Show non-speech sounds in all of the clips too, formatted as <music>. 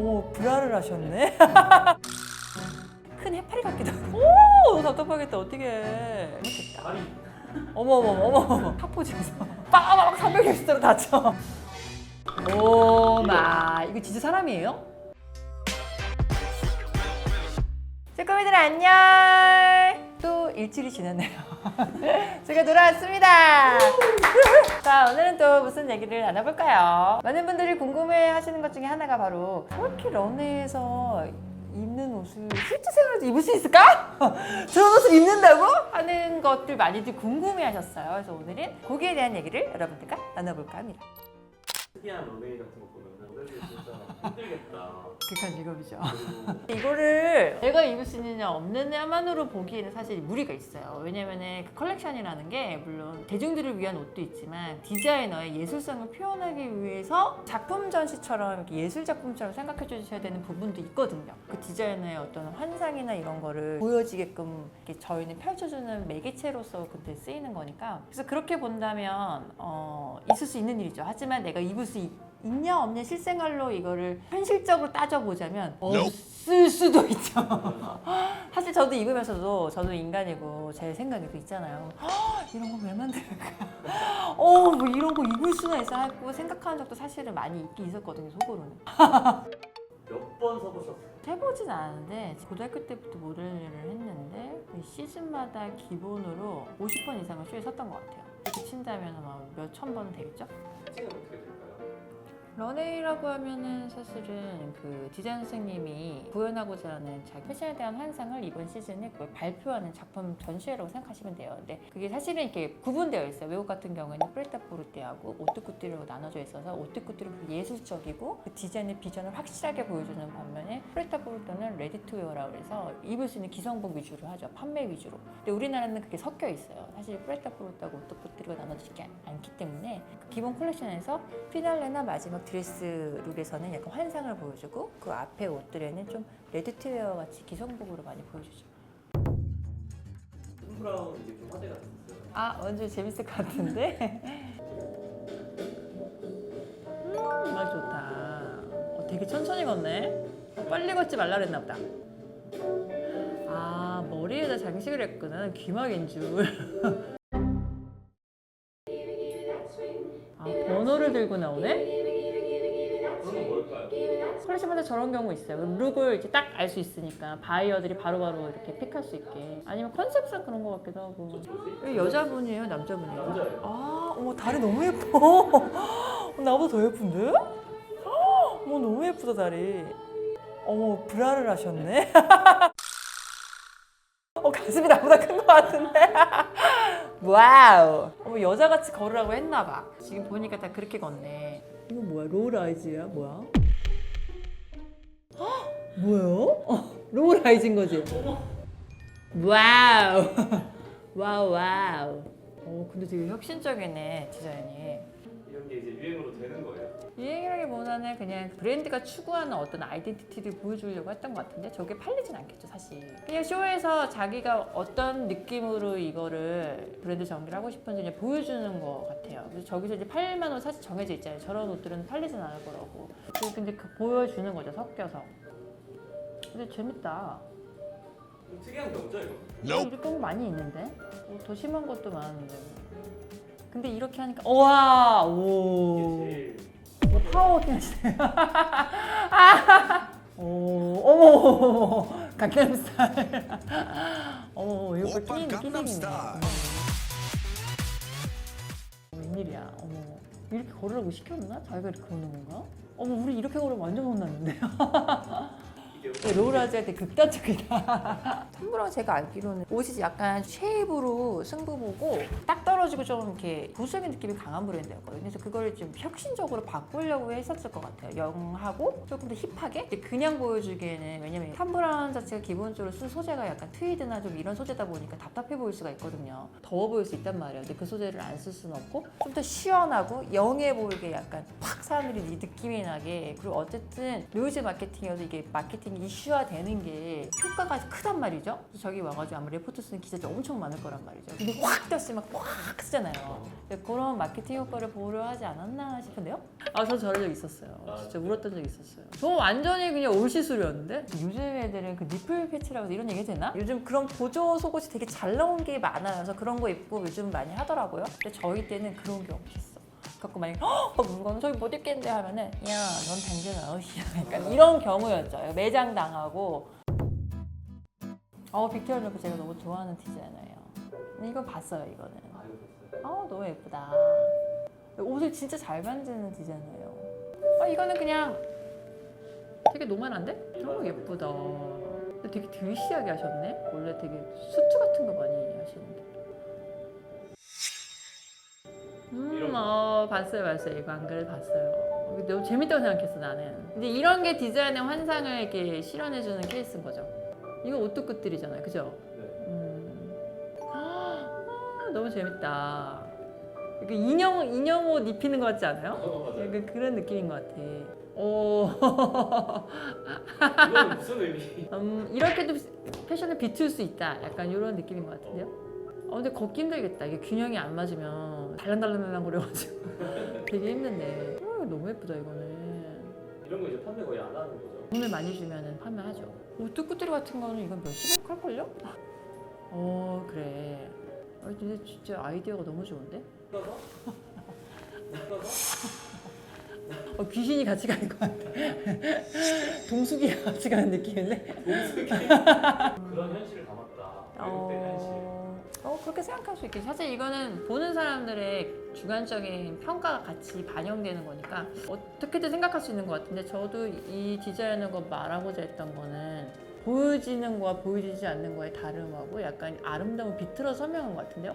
어머 브라를 하셨네. 큰 해파리 같기도 하고. 오 답답하겠다 어떻게. 못했다. 어머 어머 어머 어머 파포즈에서 빠바박 360도로 다쳐. 오마 이거 진짜 사람이에요? 쭈꾸미들 안녕. 또 일주일이 지났네요. <laughs> 제가 돌아왔습니다. 자, 오늘은 또 무슨 얘기를 나눠볼까요? 많은 분들이 궁금해 하시는 것 중에 하나가 바로 저렇게 런웨이에서 입는 옷을 실제 생활에도 입을 수 있을까? <laughs> 저런 옷을 입는다고? 하는 것들 많이들 궁금해 하셨어요. 그래서 오늘은 거기에 대한 얘기를 여러분들과 나눠볼까 합니다. 특이한 런웨이 같은 거 보면 모델들 진짜 힘들겠다. 극한 직업이죠. 이거를 내가 입을 수 있느냐 없느냐만으로 보기에는 사실 무리가 있어요. 왜냐면은 그 컬렉션이라는 게 물론 대중들을 위한 옷도 있지만 디자이너의 예술성을 표현하기 위해서 작품 전시처럼 이렇게 예술 작품처럼 생각해 주셔야 되는 부분도 있거든요. 그 디자이너의 어떤 환상이나 이런 거를 보여지게끔 이렇게 저희는 펼쳐주는 매개체로서 그때 쓰이는 거니까 그래서 그렇게 본다면 어, 있을 수 있는 일이죠. 하지만 내가 입을 수 있, 있냐 없냐 실생활로 이거를 현실적으로 따져보자면 없을 수도 있죠. <laughs> 사실 저도 입으면서도 저도 인간이고 제 생각이 또 있잖아요. "헉, <gasps> 이런 거 왜 만들까? <laughs> 어, 뭐 이런 거 입을 수나 있어 하고 생각하는 적도 사실은 많이 있긴 있었거든요, 속으로는. <laughs> 몇번 서보셨어요? 해보진 않았는데 고등학교 때부터 모델 일을 했는데 그 시즌마다 기본으로 50번 이상을 쇼에 섰던 것 같아요. 이렇게 친다면 아마 몇 천 번은 되겠죠? 특징은 어떻게 될까요? 런웨이라고 하면은 사실은 그 디자인 선생님이 구현하고자 하는 자기 패션에 대한 환상을 이번 시즌에 그걸 발표하는 작품 전시회라고 생각하시면 돼요. 근데 그게 사실은 이렇게 구분되어 있어요. 외국 같은 경우에는 프레타포르테하고 오뚜쿠띠로 나눠져 있어서 오뚜쿠띠는 그 예술적이고 그 디자인의 비전을 확실하게 보여주는 반면에 프레타포르테는 레디투웨어라고 해서 입을 수 있는 기성복 위주로 하죠. 판매 위주로. 근데 우리나라는 그게 섞여 있어요. 사실 프레타포르테하고 오뚜쿠 띠가 나눠지지 않- 않기 때문에 그 기본 콜렉션에서 피날레나 마지막 드레스 룩에서는 약간 환상을 보여주고 그 앞에 옷들에는 좀 레드트웨어 같이 기성복으로 많이 보여주죠. 톰브라운 이제 좀 화제가 됐어요. 아 완전 재밌을 것 같은데. 음, 말 좋다. 어, 되게 천천히 걷네. 빨리 걷지 말라 그랬나 보다. 아 머리에다 장식을 했구나. 귀막인 줄. <laughs> 들고 나오네? 컬렉션마다 저런 경우 있어요. 룩을 이제 딱알 수 있으니까 바이어들이 바로바로 이렇게 픽할 수 있게. 아니면 컨셉상 그런 것 같기도 하고. 여자분이에요, 남자분이에요? 남자예요. 아, 어머 다리 너무 예뻐. <laughs> 나보다 더 예쁜데? <gasps> 어머 너무 예쁘다 다리. 어머 브라를 하셨네. <laughs> 어 가슴이 나보다 큰 것 같은데. <laughs> 와우. 어머 여자같이 걸으라고 했나 봐. 지금 보니까 다 그렇게 걷네. 이거 뭐야? 롤 아이즈야? 뭐야? 헉, 뭐예요? 어, 롤 아이즈인 거지? 와우. <laughs> 와우 와우. 어 근데 되게 혁신적이네 디자인이. 이런 게 이제 유행으로 되는 거예요. 유행이라기보다는 그냥 브랜드가 추구하는 어떤 아이덴티티를 보여주려고 했던 것 같은데 저게 팔리진 않겠죠 사실. 그냥 쇼에서 자기가 어떤 느낌으로 이거를 브랜드 전개를 하고 싶은지 그냥 보여주는 것 같아요. 그래서 저기서 이제 팔만 원 사실 정해져 있잖아요. 저런 옷들은 팔리진 않을 거라고. 그리고 근데 그 보여주는 거죠 섞여서. 근데 재밌다. 좀 특이한 게 없죠 이거? 어, 이렇게 거 많이 있는데? 어, 더 심한 것도 많은데. 근데 이렇게 하니까 우와! 오. 이게 제일 뭐 파워워킹 하시네요. <laughs> 오, 어머, 강남 스타일. 어머, 이거 끼는 강남 끼는 스타일. 웬일이야? 어머, 이렇게 걸으라고 시켰나? 자기가 이렇게 걷는 건가? 어머, 우리 이렇게 걸으면 완전 혼났는데요. <laughs> 이게 로우라지한테 극단적이다. <laughs> 텀블러가 제가 알기로는 옷이 약간 쉐입으로 승부 보고 딱 떨어지고 좀 이렇게 보수적인 느낌이 강한 브랜드였거든요. 그래서 그걸 좀 혁신적으로 바꾸려고 했었을 것 같아요. 영하고 조금 더 힙하게. 그냥 보여주기에는 왜냐면 텀블러 자체가 기본적으로 쓴 소재가 약간 트위드나 좀 이런 소재다 보니까 답답해 보일 수가 있거든요. 더워 보일 수 있단 말이에요. 근데 그 소재를 안 쓸 수는 없고 좀 더 시원하고 영해 보이게 약간 팍 사람들이 이 느낌이 나게 그리고 어쨌든 노이즈 마케팅이어도 이게 마케팅 이슈 이슈화되는 게 효과가 크단 말이죠. 그래서 저기 와가지고 아마 레포트 쓰는 기자들 엄청 많을 거란 말이죠. 근데 확 떴으면 막확 쓰잖아요. 근데 그런 마케팅 효과를 보려 하지 않았나 싶은데요? 아, 저 저런 적 있었어요. 진짜 울었던 적 있었어요. 저 완전히 그냥 올시술이었는데? 요즘 애들은 그 니플 패치라고 해서 이런 얘기 해도 되나? 요즘 그런 보조 속옷이 되게 잘 나온 게 많아요. 그래서 그런 거 입고 요즘 많이 하더라고요. 근데 저희 때는 그런 게 없었어. 갖고 만약에 어, 물건은 저기 못 입겠는데? 하면은 야넌 당근 아웃이야. <laughs> 약간 이런 경우였죠. 매장 당하고. 어 르크 제가 너무 좋아하는 디자이너예요. 이거 봤어요 이거는. 아. 어 너무 예쁘다. 옷을 진짜 잘 만드는 디자이너예요. 어 이거는 그냥 되게 노멀한데? 너무 예쁘다. 근데 되게 드위시하게 하셨네? 원래 되게 수트 같은 거 봤어요, 봤어요. 안 그래도 봤어요. 너무 재밌다고 생각했어, 나는. 근데 이런 게 디자인의 환상을 이렇게 실현해 주는 케이스인 거죠. 이거 옷도 끝들이잖아요, 그죠? 네. 음. 아, 너무 재밌다. 이거 인형, 인형 옷 입히는 것 같지 않아요? 어. 약간 그런 느낌인 것 같아. 오, 이건 무슨 의미? <laughs> 음, 이렇게도 패션을 비틀 수 있다. 약간 이런 느낌인 것 같은데요? 어, 근데 걷기 힘들겠다. 이게 균형이 안 맞으면 달랑달랑달랑 거려가지고 <laughs> 되게 힘든데. 어, 너무 예쁘다 이거는. 이런 거 이제 판매 거의 안 하는 거죠. 돈을 많이 주면은 판매하죠. 오뚜꾸뚜리 같은 거는 이건 몇십억 할걸요? 어 그래. 아, 근데 진짜 아이디어가 너무 좋은데? 어, 귀신이 같이 가는 것 같아. <laughs> 동숙이가 같이 가는 느낌인데? <laughs> 그런 현실을 담았다. 외국된 현실. 어, 어, 그렇게 생각할 수 있겠지. 사실 이거는 보는 사람들의 주관적인 평가가 같이 반영되는 거니까 어떻게든 생각할 수 있는 것 같은데 저도 이 디자이너가 말하고자 했던 거는 보여지는 거와 보여지지 않는 거의 다름하고 약간 아름다움을 비틀어 설명한 것 같은데요?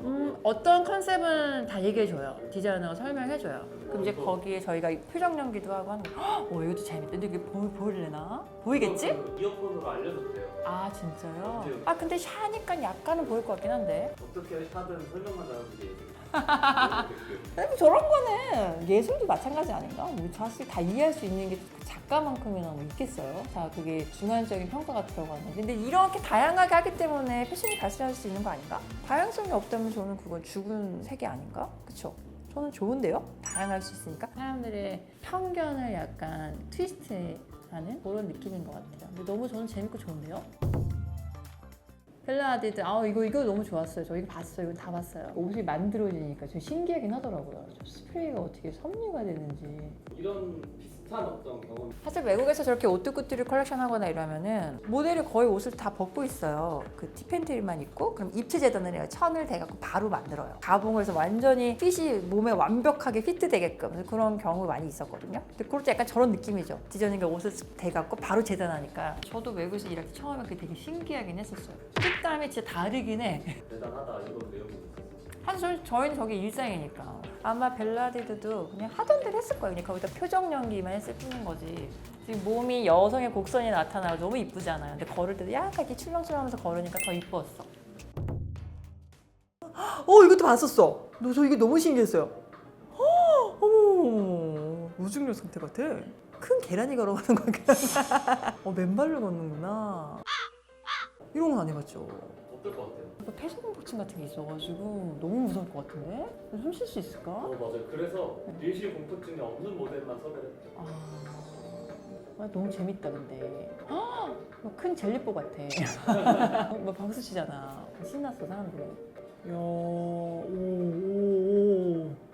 음, 어떤 컨셉은 다 얘기해줘요. 디자이너가 설명해줘요. 그럼 이제 거기에 저희가 표정 연기도 하고 하는 거. 헉, 어, 이것도 재밌다. 근데 이게 보, 보일래나? 보이겠지? 그 이어폰으로 알려줬대요. 아, 진짜요? 언제요? 아, 근데 샤니까 약간은 보일 것 같긴 한데. 어떻게 하든 설명만 잘하면 이게 <laughs> 아니, 저런 거는 예술도 마찬가지 아닌가? 뭐 사실 다 이해할 수 있는 게그 작가만큼이나 뭐 있겠어요? 자, 그게 중간적인 평가가 들어가는. 근데 이렇게 다양하게 하기 때문에 패션이 발전할 수 있는 거 아닌가? 다양성이 없다면 저는 그건 죽은 세계 아닌가? 그쵸? 저는 좋은데요? 다양할 수 있으니까. 사람들의 편견을 약간 트위스트하는 그런 느낌인 것 같아요. 근데 너무 저는 재밌고 좋은데요? 벨라 아디드 아 이거 이거 너무 좋았어요. 저 이거 봤어요. 이거 다 봤어요. 옷이 만들어지니까 좀 신기하긴 하더라고요. 저 스프레이가 어떻게 섭리가 되는지. 이런 비슷 한 어떤 경험 사실 외국에서 저렇게 옷뚜꾸뚜리 컬렉션 하거나 이러면은 모델이 거의 옷을 다 벗고 있어요. 그 티팬티만 입고 그럼 입체 재단을 해요. 천을 대갖고 바로 만들어요. 가봉을 해서 완전히 핏이 몸에 완벽하게 피트 되게끔 그래서 그런 경우 많이 있었거든요. 근데 때 약간 저런 느낌이죠. 디자이너가 옷을 쓱 대갖고 바로 재단하니까 저도 외국에서 일할 때 처음에 그게 되게 신기하긴 했었어요. 핏감이 진짜 다르긴 해. 대단하다 이런 내용이. 사실 저희, 저희는 저게 일상이니까 아마 벨라디드도 그냥 하던 대로 했을 거예요. 그냥 거기다 표정 연기만 했을 뿐인 거지. 지금 몸이 여성의 곡선이 나타나고 너무 이쁘잖아요. 근데 걸을 때도 약간 이렇게 출렁출렁하면서 걸으니까 더 이뻤어. <gasps> 어 이것도 봤었어. 너 저 이게 너무 신기했어요. 어, <gasps> 어머 우중력 상태 같아. 큰 계란이 걸어가는 거 같아. <laughs> 어 맨발로 걷는구나. 이런 건 안 해봤죠. 어떨 것 같아요? 이거 폐쇄공포증 같은 게 있어가지고 너무 무서울 것 같은데? 숨 쉴 수 있을까? 어 맞아요. 그래서 밀실 공포증이 없는 모델만 섭외를 했죠. 아, 아, 너무 재밌다 근데 헉! 뭐큰 젤리뽀 같아 <laughs> 뭐 박수 치잖아 신났어 사람들이 이야 오오오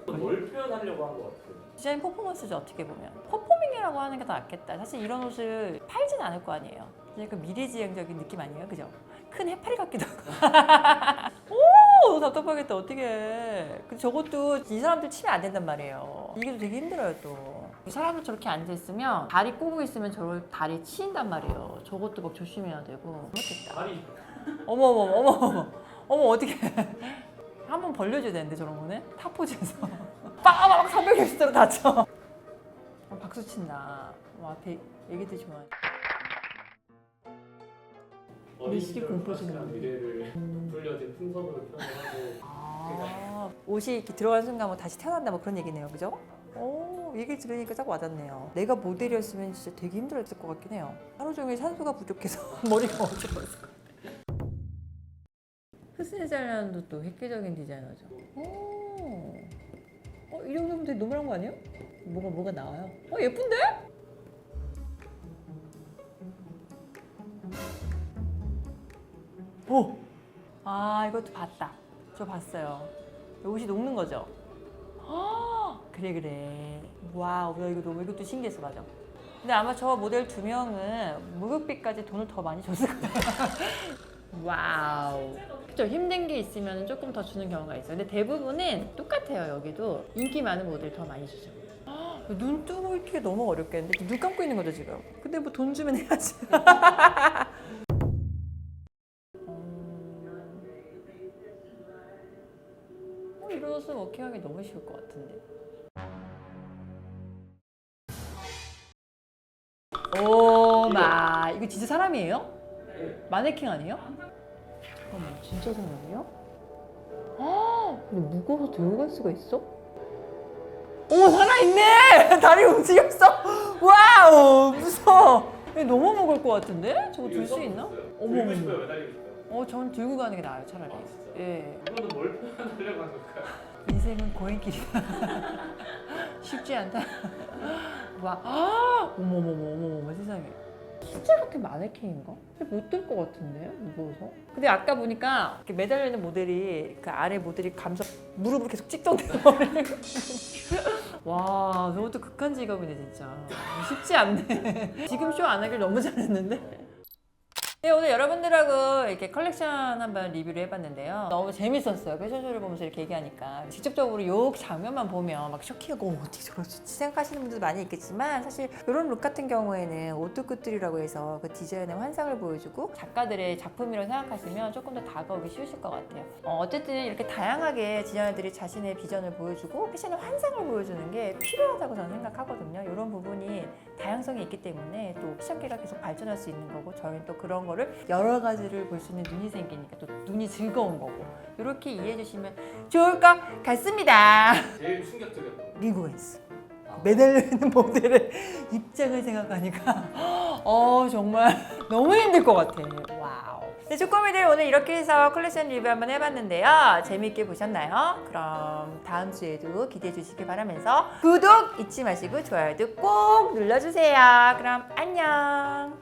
뭘 표현하려고 한 것 같아요. 디자인 퍼포먼스죠 어떻게 보면 퍼포밍이라고 하는 게 더 낫겠다 사실 이런 옷을 팔진 않을 거 아니에요 약간 미래지향적인 느낌 아니에요 그죠? 큰 해파리 같기도 하고. <laughs> 오 답답하겠다. 어떻게 저것도 이 사람들 치면 안 된단 말이에요. 이게 되게 힘들어요 또. 사람들 저렇게 앉아있으면 다리 꼬고 있으면 저걸 다리 치인단 말이에요. 저것도 막 조심해야 되고. 못했다. 다리. 어머 어머 어머 어머 어머. 어떻게 <laughs> 한번 벌려줘야 되는데 저런 거는? 타포즈에서. 빠바박 360도로 다쳐. 어, 박수 친다. 와 앞에 애기들 좋아 어 시절 공포증이 불확실한 미래를 불려진 풍선으로 표현하고 아 옷이 이렇게 들어간 순간 뭐 다시 태어난다 뭐 그런 얘기네요 그죠? 오 어, 얘기 들으니까 딱 와닿네요. 내가 모델이었으면 진짜 되게 힘들었을 것 같긴 해요. 하루 종일 산소가 부족해서 <laughs> 머리가 어지러웠을 것 같아요. 흐스네잘란도 또 획기적인 디자이너죠. 오. 어, 이 정도면 되게 노멀한 거 아니에요? 뭐가 뭐가 나와요? 어, 예쁜데? 오! 아, 이것도 봤다. 저 봤어요. 옷이 녹는 거죠? 아, <gasps> 그래 그래. 와우, 나 이거 너무 이것도 신기했어, 맞아. 근데 아마 저 모델 두 명은 무급비까지 돈을 더 많이 줬을 거예요. <laughs> 와우. 그쵸 힘든 게 있으면 조금 더 주는 경우가 있어요. 근데 대부분은 똑같아요. 여기도 인기 많은 모델 더 많이 주죠. 아, <gasps> 눈 뜨고 있기가 너무 어렵겠는데 눈 감고 있는 거죠 지금. 근데 뭐 돈 주면 해야지. <laughs> 워킹하기 너무 쉬울 것 같은데. 오 마 이거 진짜 사람이에요? 마네킹 아니에요? 잠깐만 진짜 사람이에요? 아 근데 무거워서 들고 갈 수가 있어? 오 살아있네! <laughs> 다리 움직였어! 와우 무서워 이거 너무 무거울 것 같은데? 저거 들 수 있나? 어머 들고 어머 싶어요 매달리고 싶어요 어, 전 들고 가는 게 나아요, 차라리. 아 진짜? 예. 이거는 뭘 <laughs> 표현하려고 걸까요? 인생은 고행길이다. <laughs> 쉽지 않다. <laughs> 와, 아, 어머머머, 어머머머, 세상에. 진짜 그렇게 마네킹인가? 못들 것 같은데, 무거워서. 근데 아까 보니까 이렇게 매달리는 모델이 그 아래 모델이 감서 무릎을 계속 찍던데요. <laughs> 와, 저것도 극한 직업이네, 진짜. 쉽지 않네. 지금 쇼 안 하길 너무 잘했는데. 네, 오늘 여러분들하고 이렇게 컬렉션 한번 리뷰를 해봤는데요. 너무 재밌었어요. 패션쇼를 보면서 이렇게 얘기하니까. 직접적으로 요 장면만 보면 막 쇼킹하고 어, 어떻게 저럴 수 있지 생각하시는 분들도 많이 있겠지만 사실 이런 룩 같은 경우에는 오뚜꾸뚜리라고 해서 그 디자인의 환상을 보여주고 작가들의 작품이라고 생각하시면 조금 더 다가오기 쉬우실 것 같아요. 어, 쨌든 이렇게 다양하게 디자이너들이 자신의 비전을 보여주고 패션의 환상을 보여주는 게 필요하다고 저는 생각하거든요. 이런 부분이 다양성이 있기 때문에 또 패션계가 계속 발전할 수 있는 거고 저희는 또 그런 거를 여러 가지를 볼 수 있는 눈이 생기니까 또 눈이 즐거운 거고 이렇게 이해해 주시면 좋을 것 같습니다. 제일 충격적이었던 리고엔스 매달리는 모델의 <laughs> 입장을 생각하니까 <laughs> 어 정말 <laughs> 너무 힘들 것 같아. 와우. 네, 쪼꼬미들 오늘 이렇게 해서 컬렉션 리뷰 한번 해봤는데요. 재밌게 보셨나요? 그럼 다음 주에도 기대해 주시기 바라면서 구독 잊지 마시고 좋아요도 꼭 눌러주세요. 그럼 안녕.